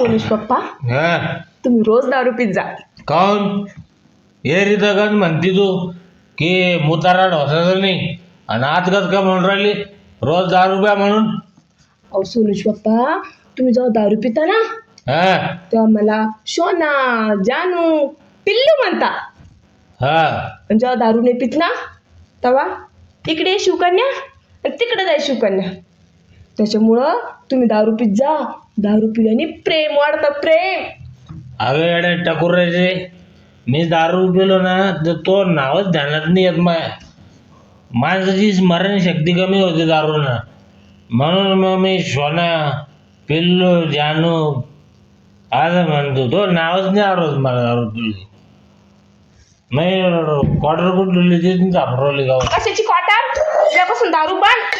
सोनुष पप्पा. हा. तुम्ही रोज दारू पित जा. काऊन? हे रितगन म्हणती तू की मुतारा ढोसायचं नाही आणि आज कस का म्हणून राहिली रोज दहा रुपया म्हणून. अहो सोनुष पप्पा तुम्ही जेव्हा दारू पिता ना हा. तेव्हा मला शोना जानू पिल्लू म्हणता. हा. आणि जेव्हा दारू नाही पित ना तेव्हा इकडे शिवकन्या आणि तिकडे जाय शिवकन्या. त्याच्यामुळं तुम्ही दारू पित जा. दारू पिल्याने प्रेम वाढतं प्रेम. अगं येडे टकुराचे मी दारू पिलो ना तर तो नावच ध्यानात नाही येत माय. माणसाची स्मरणशक्ती कमी होते दारूनं. म्हणून मग मी सोना पिल्लू जानू असं म्हणतो. तो नावच नाही आवडत मला दारू पिली नाही क्वार्टर कुठली तीच सापडवली गावात. कशाची क्वार्टर उद्यापासून दारू बंद